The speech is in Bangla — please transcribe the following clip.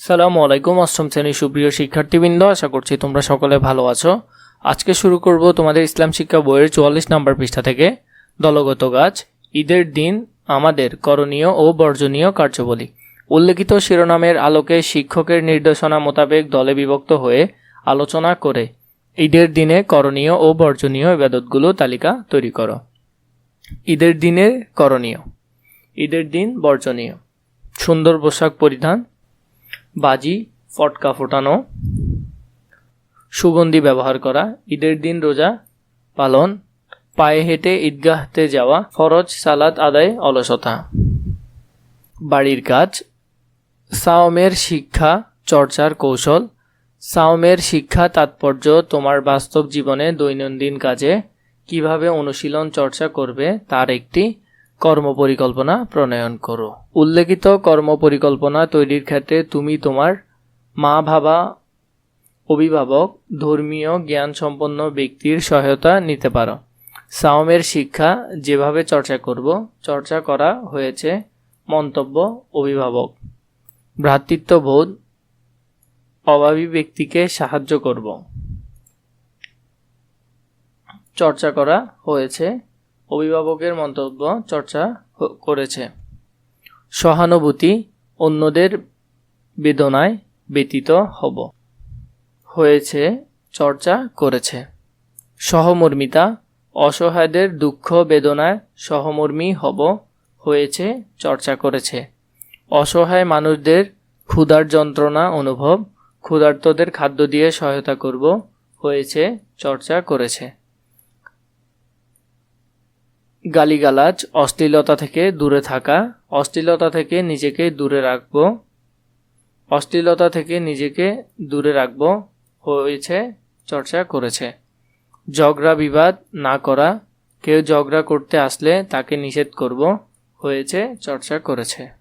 সালামু আলাইকুম, অষ্টম শ্রেণির সুপ্রিয় শিক্ষার্থীবৃন্দ, আশা করছি তোমরা সকলে ভালো আছো। আজকে শুরু করব তোমাদের ইসলাম শিক্ষা বইয়ের চুয়াল্লিশ নম্বর পৃষ্ঠা থেকে। দলগত গাছ ঈদের দিন আমাদের করণীয় ও বর্জনীয় কার্যবলী। উল্লেখিত শিরোনামের আলোকে শিক্ষকের নির্দেশনা মোতাবেক দলে বিভক্ত হয়ে আলোচনা করে ঈদের দিনে করণীয় ও বর্জনীয় ইবাদতগুলো তালিকা তৈরি করো। ঈদের দিনের করণীয়, ঈদের দিন বর্জনীয়। সুন্দর পোশাক পরিধান বাজি, ফটকা ফোটানো, সুগন্ধি ব্যবহার করা, ঈদের দিন রোজা পালন, পায়ে হেঁটে ঈদগাহতে যাওয়া, ফরজ সালাত আদায় অলসতা। বাড়ির কাজ, সাওমের শিক্ষা, চর্চার কৌশল। সাওমের শিক্ষা তাৎপর্য তোমার বাস্তব জীবনে দৈনন্দিন কাজে কীভাবে অনুশীলন চর্চা করবে তার একটি কর্মপরিকল্পনা প্রণয়ন করো। উল্লেখিত কর্মপরিকল্পনা তৈরির ক্ষেত্রে তুমি তোমার মা, বাবা, অভিভাবক, ধর্মীয় জ্ঞান সম্পন্ন ব্যক্তির সহায়তা নিতে পারো। সাওমের শিক্ষা যেভাবে চর্চা করব, চর্চা করা হয়েছে মন্তব্য অভিভাবক। ভ্রাতৃত্ববোধ অভাবী ব্যক্তিকে সাহায্য করব। চর্চা করা হয়েছে অভিভাবকের মন্তব্য চর্চা করেছে। সহানুভূতি অন্যদের বেদনায় ব্যতীত হব। হয়েছে, চর্চা করেছে। সহমর্মিতা, অসহায়দের দুঃখ, বেদনায় সহমর্মী হব। হয়েছে, চর্চা করেছে। অসহায় মানুষদের ক্ষুধার যন্ত্রণা অনুভব। ক্ষুধার্তদের খাদ্য দিয়ে সহায়তা করব। হয়েছে, চর্চা করেছে। গালিগালাজ, অশ্লীলতা থেকে দূরে থাকা, অশ্লীলতা থেকে নিজেকে দূরে রাখব, অশ্লীলতা থেকে নিজেকে দূরে রাখব হয়েছে, চর্চা করেছে। ঝগড়া বিবাদ না করা, কেউ ঝগড়া করতে আসলে তাকে নিষেধ করব হয়েছে, চর্চা করেছে।